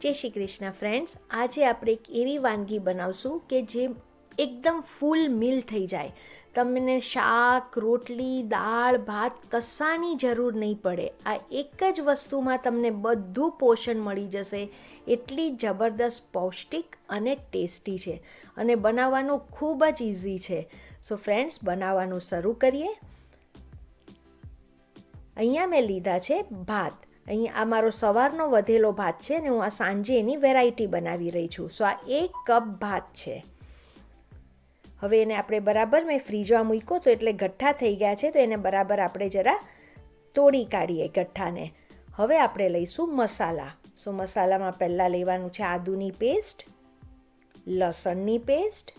જય શ્રી કૃષ્ણ ફ્રેન્ડ્સ આજે આપણે એક એવી વાનગી બનાવશું કે જે એકદમ ફૂલ મિલ થઈ જાય. તમને શાક, રોટલી, દાળ, ભાત કશાની જરૂર નહીં પડે. આ એક જ વસ્તુમાં તમને બધું પોષણ મળી જશે. એટલી જબરદસ્ત પૌષ્ટિક અને ટેસ્ટી છે. અને બનાવવાનું ખૂબ જ ઇઝી છે. સો ફ્રેન્ડ્સ બનાવવાનું શરૂ કરીએ. અહીંયા મેં લીધા છે ભાત. અહીંયા આ મારો સવારનો વધેલો ભાત છે ને હું આ સાંજે એની વેરાયટી બનાવી રહી છું. સો આ એક કપ ભાત છે. હવે એને આપણે બરાબર મેં ફ્રીજમાં મૂક્યો તો એટલે ગઠ્ઠા થઈ ગયા છે તો એને બરાબર આપણે જરા તોડી કાઢીએ ગઠ્ઠાને. હવે આપણે લઈશું મસાલા. સો મસાલામાં પહેલાં લેવાનું છે આદુની પેસ્ટ લસણની પેસ્ટ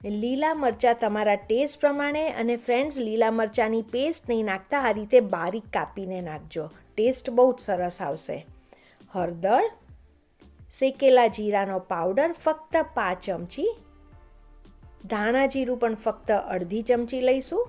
લીલા મરચાં તમારા ટેસ્ટ પ્રમાણે અને ફ્રેન્ડ્સ લીલા મરચાંની પેસ્ટ નહીં નાખતા, આ રીતે બારીક કાપીને નાખજો. ટેસ્ટ બહુ જ સરસ આવશે. હળદર, શેકેલા જીરાનો પાવડર, ફક્ત પાંચ ચમચી. ધાણા જીરું પણ ફક્ત અડધી ચમચી લઈશું.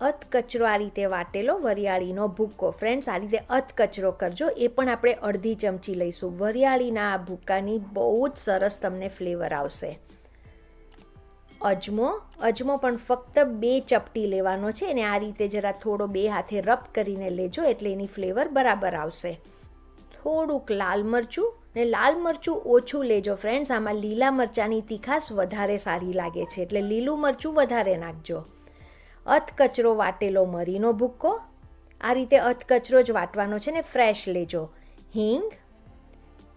અધકચરો આ રીતે વાટેલો, વરિયાળીનો ભૂક્કો. ફ્રેન્ડ્સ, આ રીતે અધકચરો કરજો, એ પણ આપણે અડધી ચમચી લઈશું. વરિયાળીના આ ભૂક્કાની બહુ જ સરસ તમને ફ્લેવર આવશે. અજમો. અજમો પણ ફક્ત બે ચપટી લેવાનો છે અને આ રીતે જરા થોડો બે હાથે રબ કરીને લેજો એટલે એની ફ્લેવર બરાબર આવશે. થોડુંક લાલ મરચું ને લાલ મરચું ઓછું લેજો ફ્રેન્ડ્સ. આમાં લીલા મરચાંની તીખાશ વધારે સારી લાગે છે એટલે લીલું મરચું વધારે નાખજો. અથકચરો વાટેલો મરીનો ભૂક્કો. આ રીતે અથકચરો જ વાટવાનો છે ને ફ્રેશ લેજો. હિંગ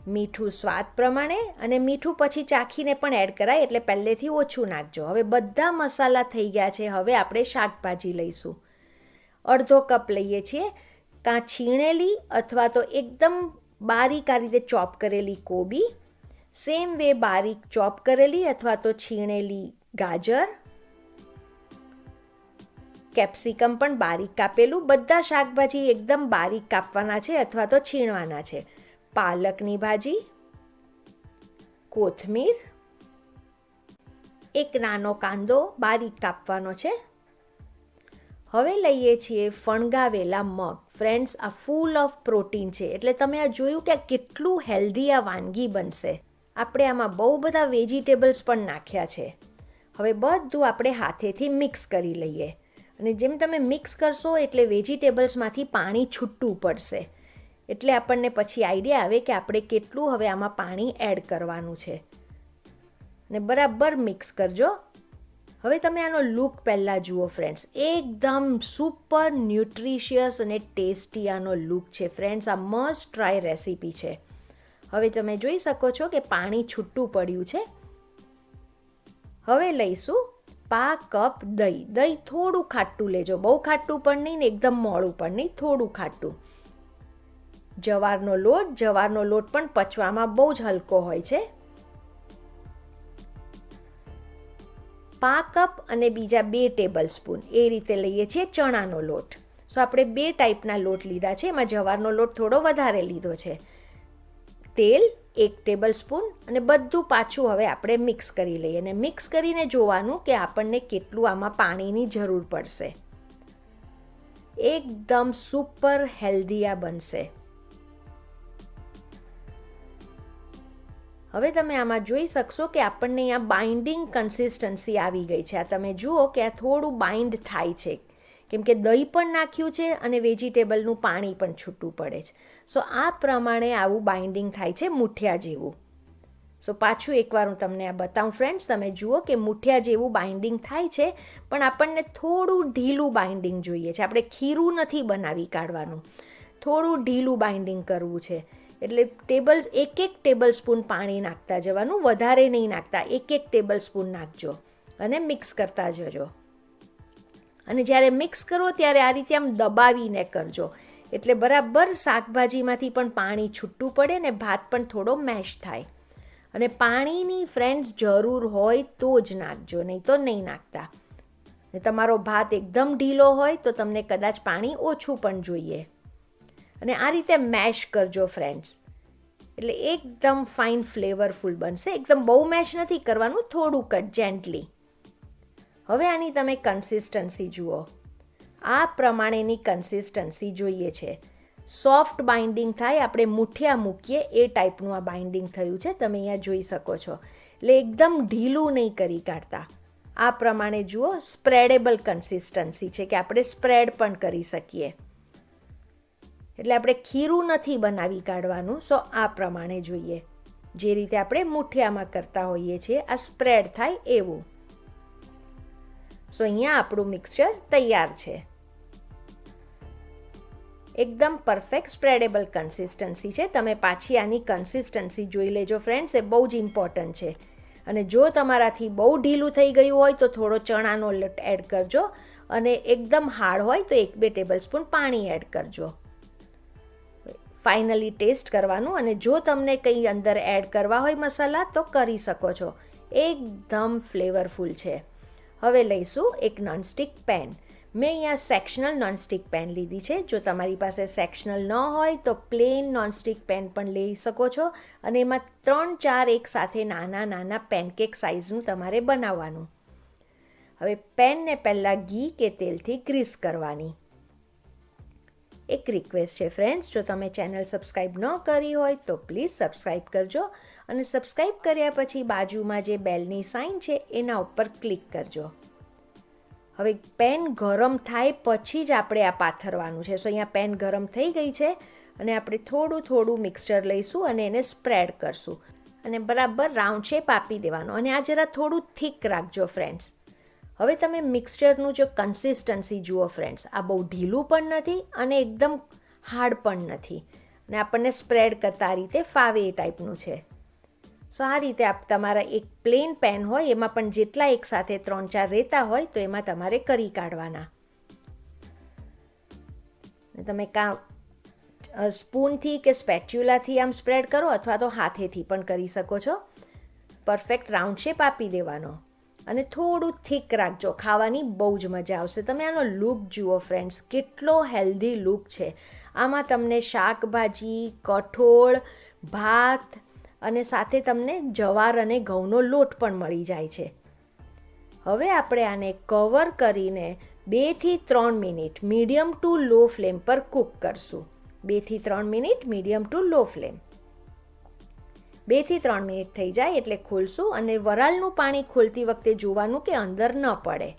મીઠું સ્વાદ પ્રમાણે અને મીઠું પછી ચાખીને પણ એડ કરાય એટલે પહેલેથી ઓછું નાખજો. હવે બધા મસાલા થઈ ગયા છે. હવે આપણે શાકભાજી લઈશું. અડધો કપ લઈએ છીએ કાં છીણેલી અથવા તો એકદમ બારીક આ રીતે ચોપ કરેલી કોબી. સેમ વે બારીક ચોપ કરેલી અથવા તો છીણેલી ગાજર. કેપ્સિકમ પણ બારીક કાપેલું. બધા શાકભાજી એકદમ બારીક કાપવાના છે અથવા તો છીણવાના છે. પાલકની ભાજી, કોથમીર, એક નાનો કાંદો બારીક કાપવાનો છે. હવે લઈએ છીએ ફણગાવેલા મગ. ફ્રેન્ડ્સ આ ફૂલ ઓફ પ્રોટીન છે. એટલે તમે આ જોયું કે આ કેટલું હેલ્ધી આ વાનગી બનશે. આપણે આમાં બહુ બધા વેજીટેબલ્સ પણ નાખ્યા છે. હવે બધું આપણે હાથેથી મિક્સ કરી લઈએ. અને જેમ તમે મિક્સ કરશો એટલે વેજીટેબલ્સમાંથી પાણી છૂટું પડશે. એટલે આપણને પછી આઈડિયા આવે કે આપણે કેટલું હવે આમાં પાણી એડ કરવાનું છે. ને બરાબર મિક્સ કરજો. હવે તમે આનો લુક પહેલાં જુઓ ફ્રેન્ડ્સ એકદમ સુપર ન્યુટ્રિશિયસ અને ટેસ્ટી આનો લુક છે ફ્રેન્ડ્સ આ મસ્ટ ટ્રાય રેસીપી છે. હવે તમે જોઈ શકો છો કે પાણી છૂટું પડ્યું છે. હવે લઈશું પા કપ દહીં. દહીં થોડું ખાટું લેજો. બહુ ખાટું પણ નહીં ને એકદમ મોડું પણ નહીં, થોડું ખાટું. જવારનો લોટ જવારનો લોટ પણ પચવામાં બહુ જ હલકો હોય છે. પા કપ અને બીજા બે ટેબલ સ્પૂન એ રીતે લઈએ છીએ ચણાનો લોટ. સો આપણે બે ટાઈપના લોટ લીધા છે, એમાં જવારનો લોટ થોડો વધારે લીધો છે. તેલ એક ટેબલ સ્પૂન અને બધું પાછું હવે આપણે મિક્સ કરી લઈએ અને મિક્સ કરીને જોવાનું કે આપણને કેટલું આમાં પાણીની જરૂર પડશે. એકદમ સુપર હેલ્ધી આ બનશે. હવે તમે આમાં જોઈ શકશો કે આપણને અહીંયા બાઇન્ડિંગ કન્સિસ્ટન્સી આવી ગઈ છે. આ તમે જુઓ કે આ થોડું બાઇન્ડ થાય છે. કેમ કે દહીં પણ નાખ્યું છે અને વેજીટેબલનું પાણી પણ છૂટું પડે છે. સો આ પ્રમાણે આવું બાઇન્ડિંગ થાય છે મુઠિયા જેવું. સો પાછું એકવાર હું તમને આ બતાવું. ફ્રેન્ડ્સ તમે જુઓ કે મુઠિયા જેવું બાઇન્ડિંગ થાય છે, પણ આપણને થોડું ઢીલું બાઇન્ડિંગ જોઈએ છે. આપણે ખીરું નથી બનાવી કાઢવાનું. થોડું ઢીલું બાઇન્ડિંગ કરવું છે. એટલે ટેબલ એક એક ટેબલ સ્પૂન પાણી નાખતા જવાનું, વધારે નહીં નાખતા એક એક ટેબલ સ્પૂન નાખજો અને મિક્સ કરતા જજો. અને જ્યારે મિક્સ કરો ત્યારે આ રીતે આમ દબાવીને કરજો. એટલે બરાબર શાકભાજીમાંથી પણ પાણી છૂટું પડે ને ભાત પણ થોડો મેશ થાય. અને પાણીની ફ્રેન્ડ્સ જરૂર હોય તો જ નાખજો, નહીં તો નહીં નાખતા. તમારો ભાત એકદમ ઢીલો હોય તો તમને કદાચ પાણી ઓછું પણ જોઈએ. અને આ રીતે મેશ કરજો ફ્રેન્ડ્સ એટલે એકદમ ફાઇન ફ્લેવરફુલ બનશે. એકદમ બહુ મેશ નથી કરવાનું, થોડુંક જ જેન્ટલી હવે આની તમે કન્સિસ્ટન્સી જુઓ. આ પ્રમાણેની કન્સિસ્ટન્સી જોઈએ છે. સોફ્ટ બાઇન્ડિંગ થાય, આપણે મુઠિયા મૂકીએ, એ ટાઈપનું આ બાઇન્ડિંગ થયું છે, તમે અહીંયા જોઈ શકો છો. એટલે એકદમ ઢીલું નહીં કરી કાઢતા. આ પ્રમાણે જુઓ સ્પ્રેડેબલ કન્સિસ્ટન્સી છે કે આપણે સ્પ્રેડ પણ કરી શકીએ. એટલે આપણે ખીરું નથી બનાવી કાઢવાનું, સો આ પ્રમાણે જોઈએ. જે રીતે આપણે મુઠિયામાં કરતા હોઈએ છીએ, આ સ્પ્રેડ થાય એવું. સો અહીંયા આપણું મિક્સચર તૈયાર છે. એકદમ પરફેક્ટ સ્પ્રેડેબલ કન્સિસ્ટન્સી છે. તમે પાછી આની કન્સિસ્ટન્સી જોઈ લેજો ફ્રેન્ડ્સ, એ બહુ જ ઇમ્પોર્ટન્ટ છે. અને જો તમારાથી બહુ ઢીલું થઈ ગયું હોય, તો થોડો ચણાનો લોટ એડ કરજો અને એકદમ હાર્ડ હોય, તો એક બે ટેબલ સ્પૂન પાણી એડ કરજો. ફાઇનલી ટેસ્ટ કરવાનું અને જો તમને કંઈ અંદર એડ કરવા હોય મસાલા, તો કરી શકો છો. એકદમ ફ્લેવરફુલ છે. હવે લઈશું એક નોનસ્ટિક પેન. મેં અહીંયા સેક્શનલ નોનસ્ટિક પેન લીધી છે. જો તમારી પાસે સેક્શનલ ન હોય, તો પ્લેન નોનસ્ટિક પેન પણ લઈ શકો છો અને એમાં ત્રણ ચાર એક સાથે નાના નાના પેનકેક સાઇઝનું તમારે બનાવવાનું. હવે પેનને પહેલાં ઘી કે તેલથી ગ્રીસ કરવાની. એક રિક્વેસ્ટ છે ફ્રેન્ડ્સ જો તમે ચેનલ સબસ્ક્રાઈબ ન કરી હોય, તો પ્લીઝ સબસ્ક્રાઈબ કરજો અને સબસ્ક્રાઈબ કર્યા પછી બાજુમાં જે બેલની સાઇન છે, એના ઉપર ક્લિક કરજો. હવે પેન ગરમ થાય પછી જ આપણે આ પાથરવાનું છે. સો અહીંયા પેન ગરમ થઈ ગઈ છે અને આપણે થોડું થોડું મિક્સચર લઈશું અને એને સ્પ્રેડ કરશું. અને બરાબર રાઉન્ડ શેપ આપી દેવાનો. અને આ જરા થોડું થીક રાખજો ફ્રેન્ડ્સ હવે તમે મિક્સચરનું જો કન્સિસ્ટન્સી જુઓ ફ્રેન્ડ્સ આ બહુ ઢીલું પણ નથી અને એકદમ હાર્ડ પણ નથી. અને આપણને સ્પ્રેડ કરતા રીતે ફાવે એ ટાઈપનું છે. સો આ રીતે આપ તમારા એક પ્લેન પેન હોય, એમાં પણ જેટલા એકસાથે ત્રણ ચાર રહેતા હોય, તો એમાં તમારે કરી કાઢવાના. તમે કાં સ્પૂનથી કે સ્પેચ્યુલાથી આમ સ્પ્રેડ કરો અથવા તો હાથેથી પણ કરી શકો છો. પરફેક્ટ રાઉન્ડ શેપ આપી દેવાનો. અને થોડું થીક રાખજો. ખાવાની બહુ જ મજા આવશે. તમે આનો લુક જુઓ ફ્રેન્ડ્સ કેટલો હેલ્ધી લુક છે. આમાં તમને શાકભાજી, કઠોળ, ભાત અને સાથે તમને જવાર અને ઘઉંનો લોટ પણ મળી જાય છે. હવે આપણે આને કવર કરીને બેથી ત્રણ minute medium to low flame પર કૂક કરશું. બેથી ત્રણ minute medium to low flame બેથી ત્રણ મિનિટ થઈ જાય એટલે ખોલશું અને વરાળનું પાણી ખોલતી વખતે જોવાનું કે અંદર ન પડે.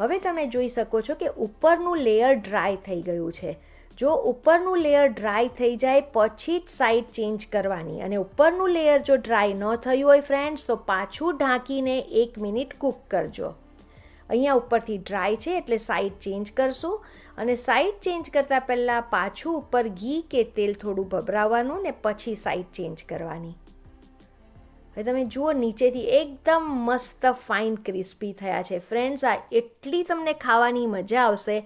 હવે તમે જોઈ શકો છો કે ઉપરનું લેયર ડ્રાય થઈ ગયું છે. જો ઉપરનું લેયર ડ્રાય થઈ જાય પછી જ સાઈડ ચેન્જ કરવાની અને ઉપરનું લેયર જો ડ્રાય ન થયું હોય ફ્રેન્ડ્સ તો પાછું ઢાંકીને એક મિનિટ કૂક કરજો. અહીંયા ઉપરથી ડ્રાય છે એટલે સાઈડ ચેન્જ કરશું. અને સાઈડ ચેન્જ કરતાં પહેલાં પાછું ઉપર ઘી કે તેલ થોડું ભભરાવવાનું ને પછી સાઈડ ચેન્જ કરવાની. હવે તમે જુઓ, નીચેથી એકદમ મસ્ત ફાઇન ક્રિસ્પી થયા છે. ફ્રેન્ડ્સ આ એટલી તમને ખાવાની મજા આવશે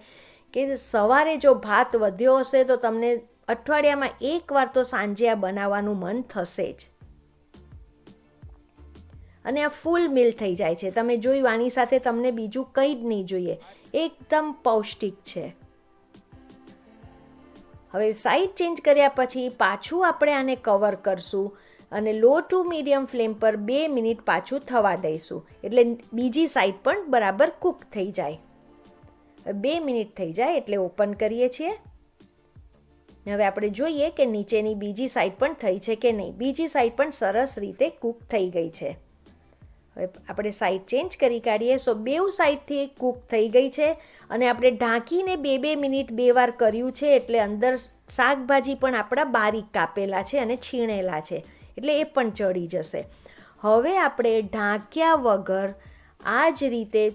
કે સવારે જો ભાત વધ્યો હશે તો તમને અઠવાડિયામાં એકવાર તો સાંજે આ બનાવવાનું મન થશે જ. અને આ ફૂલ મિલ થઈ જાય છે. તમે જોયું આની સાથે તમને બીજું કંઈ જ નહીં જોઈએ. એકદમ પૌષ્ટિક છે. હવે સાઈડ ચેન્જ કર્યા પછી પાછું આપણે આને કવર કરશું અને લો ટુ મીડિયમ ફ્લેમ પર બે મિનિટ પાછું થવા દઈશું. એટલે બીજી સાઈડ પણ બરાબર કૂક થઈ જાય. બે મિનિટ થઈ જાય એટલે ઓપન કરીએ છીએ. હવે આપણે જોઈએ કે નીચેની બીજી સાઈડ પણ થઈ છે કે નહીં. બીજી સાઈડ પણ સરસ રીતે કૂક થઈ ગઈ છે. હવે આપણે સાઈડ ચેન્જ કરી કાઢીએ. સો બેઉ સાઈડથી કૂક થઈ ગઈ છે અને આપણે ઢાંકીને બે બે મિનિટ બે વાર કર્યું છે એટલે અંદર શાકભાજી પણ આપણા બારીક કાપેલા છે અને છીણેલા છે. એટલે એ પણ ચડી જશે. હવે આપણે ઢાંક્યા વગર આ જ રીતે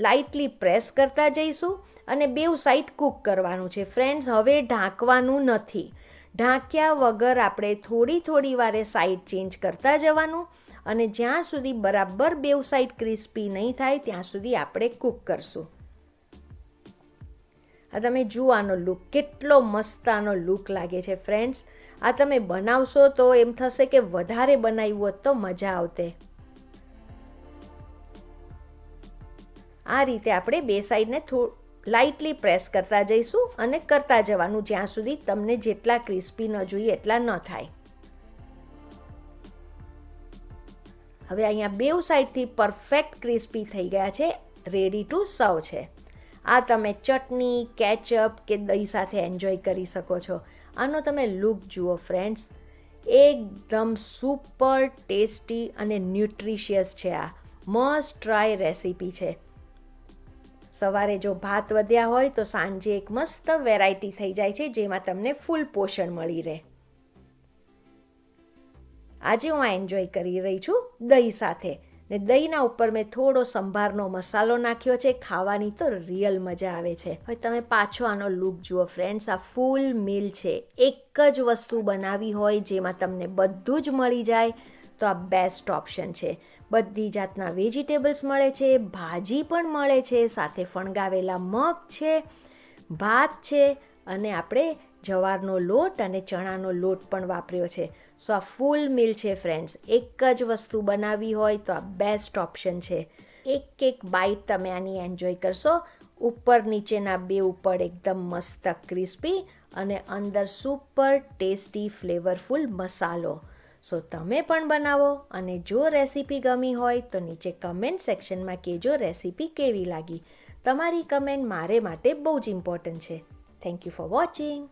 લાઇટલી પ્રેસ કરતા જઈશું અને બેઉ સાઈડ કૂક કરવાનું છે. ફ્રેન્ડ્સ હવે ઢાંકવાનું નથી. ઢાંક્યા વગર આપણે થોડી થોડી વારે સાઈડ ચેન્જ કરતા જવાનું. અને જ્યાં સુધી બરાબર બેઉ સાઈડ ક્રિસ્પી નહીં થાય, ત્યાં સુધી આપણે કૂક કરશું. આ તમે જુઓ આનો લુક કેટલો મસ્ત આનો લુક લાગે છે ફ્રેન્ડ્સ આ તમે બનાવશો તો એમ થશે કે વધારે બનાવ્યું હોત તો મજા આવતે. આ રીતે આપણે બે સાઈડને થો લાઇટલી પ્રેસ કરતા જઈશું અને કરતા જવાનું જ્યાં સુધી તમને જેટલા ક્રિસ્પી ન જોઈએ એટલા ન થાય. હવે અહીંયા બેઉ સાઈડથી પરફેક્ટ ક્રિસ્પી થઈ ગયા છે રેડી ટુ સર્વ છે. આ તમે ચટણી કેચઅપ કે દહીં સાથે એન્જોય કરી શકો છો. આનો તમે લુક જુઓ ફ્રેન્ડ્સ એકદમ સુપર ટેસ્ટી અને ન્યુટ્રિશિયસ છે આ. મસ્ટ ટ્રાય રેસીપી છે. સવારે જો ભાત વધ્યા હોય તો સાંજે એક મસ્ત વેરાયટી થઈ જાય છે, જેમાં તમને ફૂલ પોષણ મળી રહે. આજે હું આ એન્જોય કરી રહી છું દહીં સાથે. ને દહીંના ઉપર મેં થોડો સંભારનો મસાલો નાખ્યો છે, ખાવાની તો રિયલ મજા આવે છે. હવે તમે પાછો આનો લુક જુઓ ફ્રેન્ડ્સ આ ફૂલ મીલ છે. એક જ વસ્તુ બનાવી હોય જેમાં તમને બધું જ મળી જાય, તો આ બેસ્ટ ઓપ્શન છે. બધી જાતના વેજીટેબલ્સ મળે છે, ભાજી પણ મળે છે, સાથે ફણગાવેલા મગ છે, ભાત છે, અને આપણે જવારનો લોટ અને ચણાનો લોટ પણ વાપર્યો છે. સો આ ફૂલ મિલ છે ફ્રેન્ડ્સ એક જ વસ્તુ બનાવવી હોય તો આ બેસ્ટ ઓપ્શન છે. એક એક બાઇટ તમે આની એન્જોય કરશો. ઉપર નીચેના બે ઉપર એકદમ મસ્ત ક્રિસ્પી અને અંદર સુપર ટેસ્ટી ફ્લેવરફુલ મસાલો. સો તમે પણ બનાવો અને જો રેસીપી ગમી હોય તો નીચે કમેન્ટ સેક્શનમાં કહેજો રેસીપી કેવી લાગી. તમારી કમેન્ટ મારે માટે બહુ જ ઇમ્પોર્ટન્ટ છે. Thank you for watching